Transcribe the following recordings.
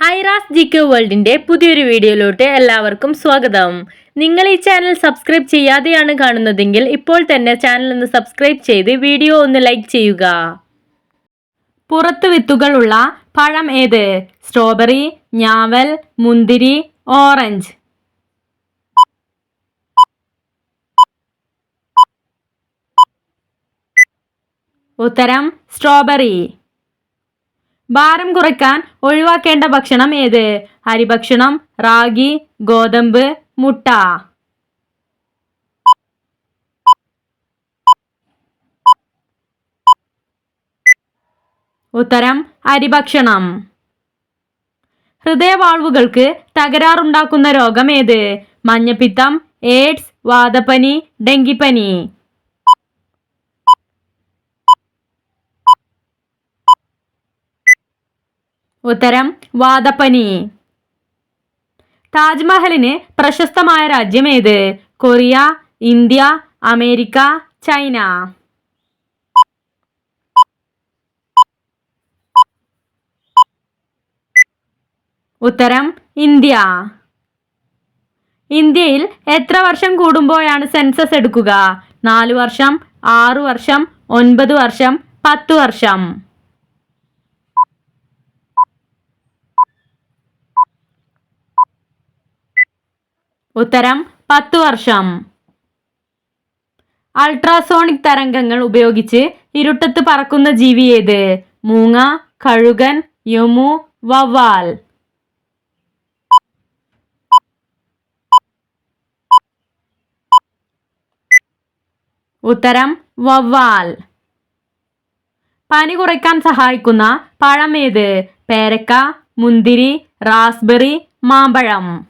Aira's G K വേൾഡിന്റെ പുതിയൊരു വീഡിയോയിലോട്ട് എല്ലാവർക്കും സ്വാഗതം. നിങ്ങൾ ഈ ചാനൽ സബ്സ്ക്രൈബ് ചെയ്യാതെയാണ് കാണുന്നതെങ്കിൽ ഇപ്പോൾ തന്നെ ചാനൽ ഒന്ന് സബ്സ്ക്രൈബ് ചെയ്ത് വീഡിയോ ഒന്ന് ലൈക്ക് ചെയ്യുക. പുറത്ത് വിത്തുകളുള്ള പഴം ഏത്? സ്ട്രോബെറി ഞാവൽ മുന്തിരി ഓറഞ്ച്. ഉത്തരം സ്ട്രോബെറി. ഭാരം കുറയ്ക്കാൻ ഒഴിവാക്കേണ്ട ഭക്ഷണം ഏത്? അരിഭക്ഷണം റാഗി ഗോതമ്പ് മുട്ട. ഉത്തരം അരിഭക്ഷണം. ഹൃദയവാൾവുകൾക്ക് തകരാറുണ്ടാക്കുന്ന രോഗം ഏത്? മഞ്ഞപ്പിത്തം എയ്ഡ്സ് വാദപ്പനി ഡെങ്കിപ്പനി. ഉത്തരം വാദപ്പനി. താജ്മഹലിന് പ്രശസ്തമായ രാജ്യം ഏത് കൊറിയ ഇന്ത്യ അമേരിക്ക ചൈന. ഉത്തരം ഇന്ത്യ. ഇന്ത്യയിൽ എത്ര വർഷം കൂടുമ്പോഴാണ് സെൻസസ് എടുക്കുക? നാല് വർഷം ആറു വർഷം ഒൻപത് വർഷം പത്ത് വർഷം. ഉത്തരം പത്ത് വർഷം. അൾട്രാസോണിക് തരംഗങ്ങൾ ഉപയോഗിച്ച് ഇരുട്ടത്ത് പറക്കുന്ന ജീവി ഏത്? മൂങ്ങ കഴുകൻ യമു വവ്വാൽ. ഉത്തരം വവ്വാൽ. പനി കുറയ്ക്കാൻ സഹായിക്കുന്ന പഴം ഏത്? പേരക്ക മുന്തിരി റാസ്ബെറി മാമ്പഴം.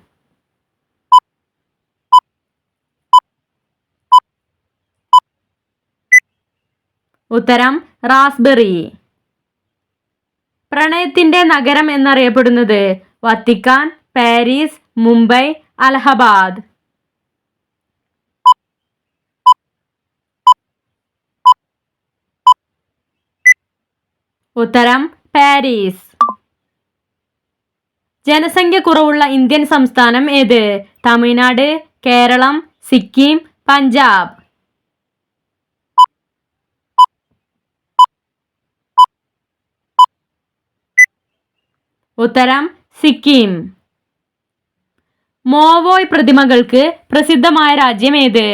ഉത്തരം റാസ്ബെറി. പ്രണയത്തിന്റെ നഗരം എന്നറിയപ്പെടുന്നത് വത്തിക്കാൻ പാരീസ് മുംബൈ അലഹബാദ്. ഉത്തരം പാരീസ്. ജനസംഖ്യ കുറവുള്ള ഇന്ത്യൻ സംസ്ഥാനം ഏത്? തമിഴ്നാട് കേരളം സിക്കിം പഞ്ചാബ്. ഉത്തരം സിക്കിം. മോവോയ് പ്രതിമകൾക്ക് പ്രസിദ്ധമായ രാജ്യം ഏത്?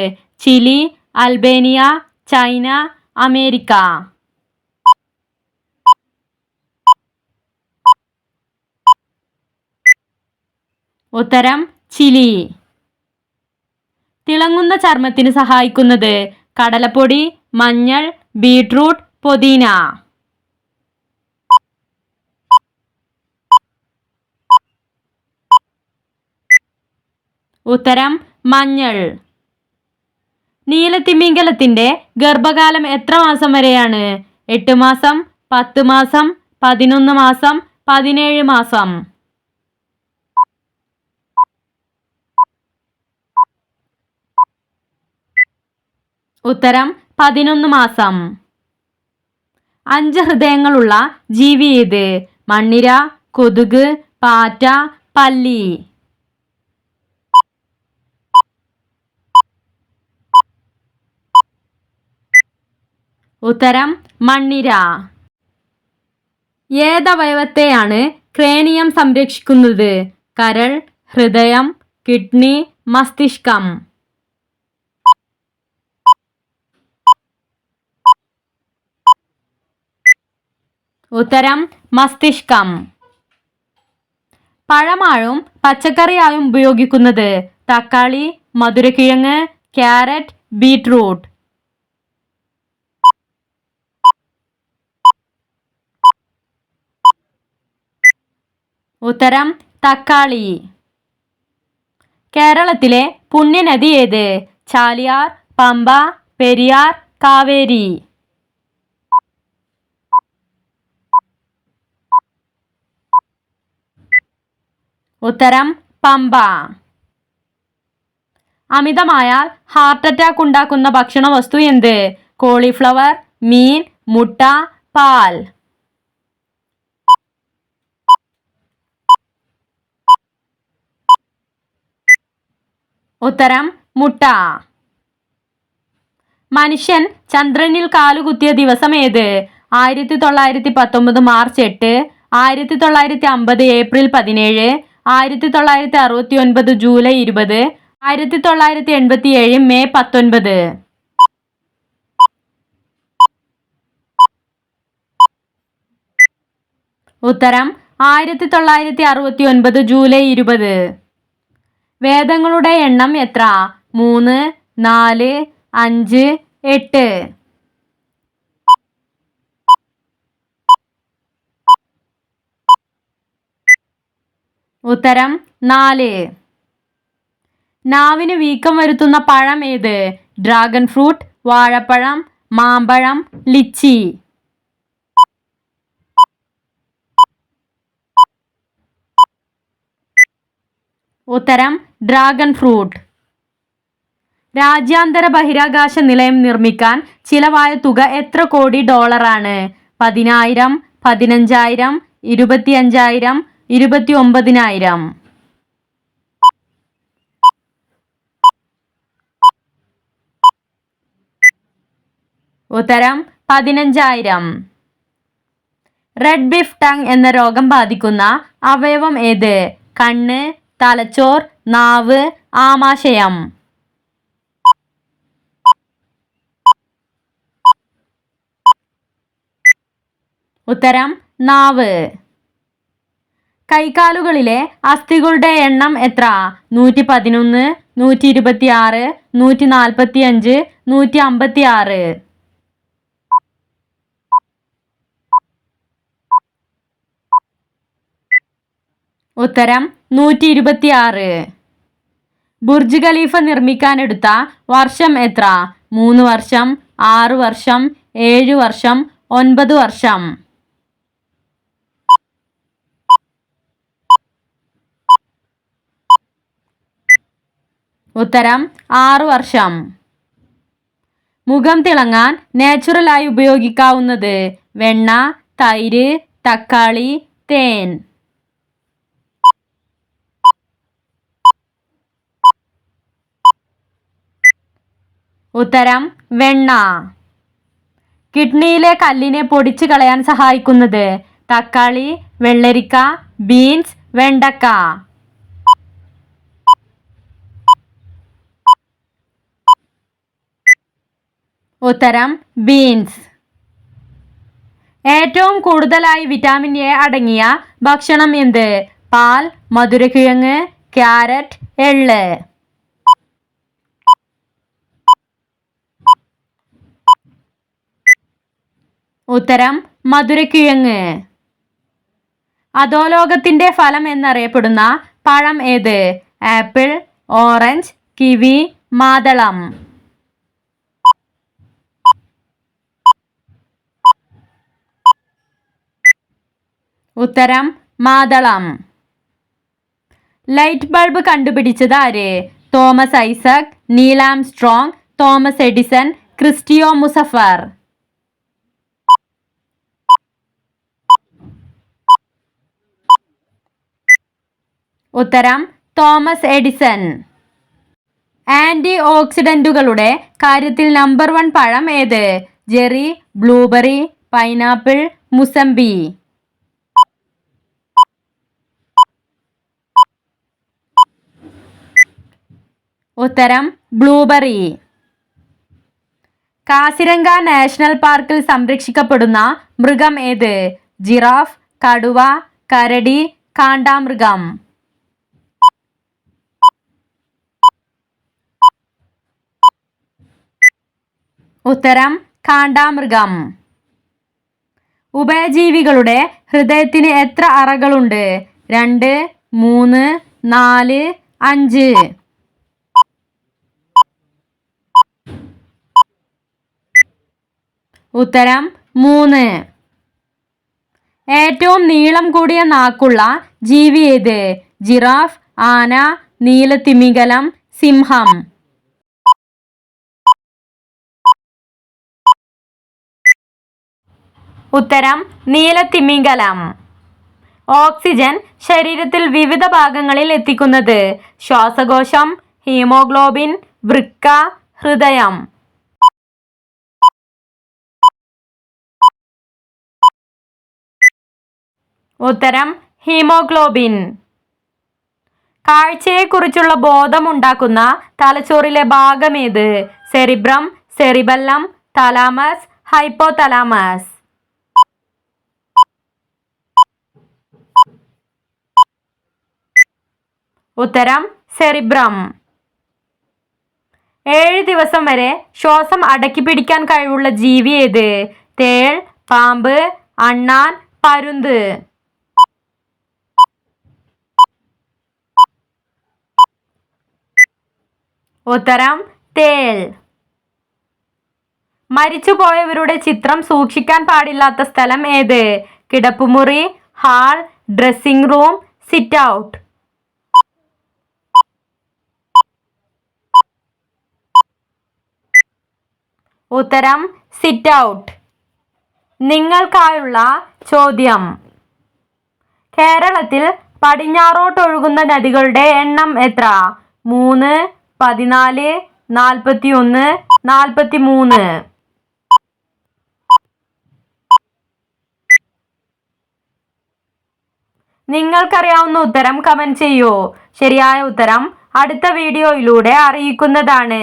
Chile Albania China America. ഉത്തരം ചിലി. തിളങ്ങുന്ന ചർമ്മത്തിന് സഹായിക്കുന്നത് കടലപ്പൊടി മഞ്ഞൾ ബീട്രൂട്ട് പുതിന. ഉത്തരം മഞ്ഞൾ. നീലത്തിമിംഗലത്തിന്റെ ഗർഭകാലം എത്ര മാസം വരെയാണ്? എട്ട് മാസം പത്ത് മാസം പതിനൊന്ന് മാസം പതിനേഴ് മാസം. ഉത്തരം പതിനൊന്ന് മാസം. അഞ്ച് ഹൃദയങ്ങളുള്ള ജീവി ഇത് മണ്ണിര കൊതുക് പാറ്റ പല്ലി. ഉത്തരം മണ്ണിര. ഏതവയവത്തെയാണ് ക്രേനിയം സംരക്ഷിക്കുന്നത്? കരൾ ഹൃദയം കിഡ്നി മസ്തിഷ്കം. ഉത്തരം മസ്തിഷ്കം. പഴമായും പച്ചക്കറിയായും ഉപയോഗിക്കുന്നത് തക്കാളി മധുരക്കിഴങ്ങ് ക്യാരറ്റ് ബീട്രൂട്ട് ഉത്തരം തക്കാളി. കേരളത്തിലെ പുണ്യനദി ഏത്? ചാലിയാർ പമ്പ പെരിയാർ കാവേരി. ഉത്തരം പമ്പ. അമിതമായാൽ ഹാർട്ട് അറ്റാക്ക് ഉണ്ടാക്കുന്ന ഭക്ഷണ വസ്തു എന്ത്? കോളിഫ്ലവർ മീൻ മുട്ട പാൽ. ഉത്തരം മുട്ട. മനുഷ്യൻ ചന്ദ്രനിൽ കാലുകുത്തിയ ദിവസം ഏത്? ആയിരത്തി തൊള്ളായിരത്തി പത്തൊമ്പത് മാർച്ച് എട്ട് ആയിരത്തി തൊള്ളായിരത്തി അമ്പത് ഏപ്രിൽ പതിനേഴ് ആയിരത്തി തൊള്ളായിരത്തി അറുപത്തി ഒൻപത് ജൂലൈ ഇരുപത് ആയിരത്തി തൊള്ളായിരത്തി എൺപത്തി ഏഴ് മെയ് പത്തൊൻപത്. ഉത്തരം ആയിരത്തി തൊള്ളായിരത്തി അറുപത്തി ഒൻപത് ജൂലൈ ഇരുപത്. വേദങ്ങളുടെ എണ്ണം എത്ര? മൂന്ന് നാല് അഞ്ച് എട്ട്. ഉത്തരം നാല്. നാവിന് വീക്കം വരുത്തുന്ന പഴം ഏത്? ഡ്രാഗൺ ഫ്രൂട്ട് വാഴപ്പഴം മാമ്പഴം ലിച്ചി. ഉത്തരം ഡ്രാഗൺ ഫ്രൂട്ട്. രാജ്യാന്തര ബഹിരാകാശ നിലയം നിർമ്മിക്കാൻ ചിലവായ തുക എത്ര കോടി ഡോളറാണ്? പതിനായിരം പതിനഞ്ചായിരം ഇരുപത്തിയഞ്ചായിരം ഇരുപത്തി ഒമ്പതിനായിരം ഉത്തരം പതിനഞ്ചായിരം. റെഡ് ബിഫ് ടങ് എന്ന രോഗം ബാധിക്കുന്ന അവയവം ഏത്? കണ്ണ് തലച്ചോർ നാവ് ആമാശയം. ഉത്തരം നാവ്. കൈകാലുകളിലെ അസ്ഥികളുടെ എണ്ണം എത്ര? നൂറ്റി പതിനൊന്ന് നൂറ്റി ഇരുപത്തി ആറ് നൂറ്റി നാൽപ്പത്തി അഞ്ച് നൂറ്റി അമ്പത്തി ആറ് ഉത്തരം നൂറ്റി ഇരുപത്തി ആറ് ബുർജ് ഖലീഫ നിർമ്മിക്കാനെടുത്ത വർഷം എത്ര? മൂന്ന് വർഷം ആറ് വർഷം ഏഴ് വർഷം ഒൻപത് വർഷം. ഉത്തരം ആറ് വർഷം. മുഖം തിളങ്ങാൻ നാച്ചുറലായി ഉപയോഗിക്കാവുന്നത് വെണ്ണ തൈര് തക്കാളി തേൻ. ഉത്തരം വെണ്ണ. കിഡ്നിയിലെ കല്ലിനെ പൊടിച്ചു കളയാൻ സഹായിക്കുന്നത് തക്കാളി വെള്ളരിക്ക ബീൻസ് വെണ്ടക്ക. ഉത്തരം ബീൻസ്. ഏറ്റവും കൂടുതലായി വിറ്റാമിൻ എ അടങ്ങിയ ഭക്ഷണം എന്ത്? പാൽ മധുരക്കിഴങ്ങ് ക്യാരറ്റ് എള്ള്. ഉത്തരം മധുരക്കിഴങ്ങ്. അധോലോകത്തിന്റെ ഫലം എന്നറിയപ്പെടുന്ന പഴം ഏത്? ആപ്പിൾ ഓറഞ്ച് കിവി മാതളം. ഉത്തരം മാതളം. ലൈറ്റ് ബൾബ് കണ്ടുപിടിച്ചത് ആര്? Thomas Isaac Neil Armstrong Thomas Edison ക്രിസ്റ്റിയോ മുസഫർ. ഉത്തരം തോമസ് എഡിസൺ. ആന്റി ഓക്സിഡന്റുകളുടെ കാര്യത്തിൽ നമ്പർ വൺ പഴം ഏത്? Cherry blueberry pineapple mosambi. ഉത്തരം ബ്ലൂബെറി. കാസിരംഗ നാഷണൽ പാർക്കിൽ സംരക്ഷിക്കപ്പെടുന്ന മൃഗം ഏത്? ജിറാഫ് കടുവ കരടി കാണ്ടാമൃഗം. ഉത്തരം കാണ്ടാമൃഗം. ഉഭയജീവികളുടെ ഹൃദയത്തിന് എത്ര അറകളുണ്ട്? രണ്ട് മൂന്ന് നാല് അഞ്ച്. ഉത്തരം മൂന്ന്. ഏറ്റവും നീളം കൂടിയ നാക്കുള്ള ജീവി ഏത്? ജിറാഫ് ആന നീലത്തിമിംഗലം സിംഹം. ഉത്തരം നീലത്തിമിംഗലം. ഓക്സിജൻ ശരീരത്തിൽ വിവിധ ഭാഗങ്ങളിൽ എത്തിക്കുന്നത് ശ്വാസകോശം ഹീമോഗ്ലോബിൻ വൃക്ക ഹൃദയം. ഉത്തരം ഹീമോഗ്ലോബിൻ. കാഴ്ചയെക്കുറിച്ചുള്ള ബോധമുണ്ടാക്കുന്ന തലച്ചോറിലെ ഭാഗമേത് സെറിബ്രം സെറിബല്ലം തലാമസ് ഹൈപ്പോതലാമസ്. ഉത്തരം സെറിബ്രം. ഏഴ് ദിവസം വരെ ശ്വാസം അടക്കി പിടിക്കാൻ കഴിവുള്ള ജീവി ഏത്? തേൾ പാമ്പ് അണ്ണാൻ പരുന്ത്. ഉത്തരം തേൾ. മരിച്ചുപോയവരുടെ ചിത്രം സൂക്ഷിക്കാൻ പാടില്ലാത്ത സ്ഥലം ഏത്? കിടപ്പുമുറി hall dressing room sit out. ഉത്തരം സിറ്റ് ഔട്ട് നിങ്ങൾക്കായുള്ള ചോദ്യം. കേരളത്തിൽ പടിഞ്ഞാറോട്ടൊഴുകുന്ന നദികളുടെ എണ്ണം എത്ര? മൂന്ന് പതിനാല് നാൽപ്പത്തി ഒന്ന് നാൽപ്പത്തി മൂന്ന് നിങ്ങൾക്കറിയാവുന്ന ഉത്തരം കമന്റ് ചെയ്യൂ. ശരിയായ ഉത്തരം അടുത്ത വീഡിയോയിലൂടെ അറിയിക്കുന്നതാണ്.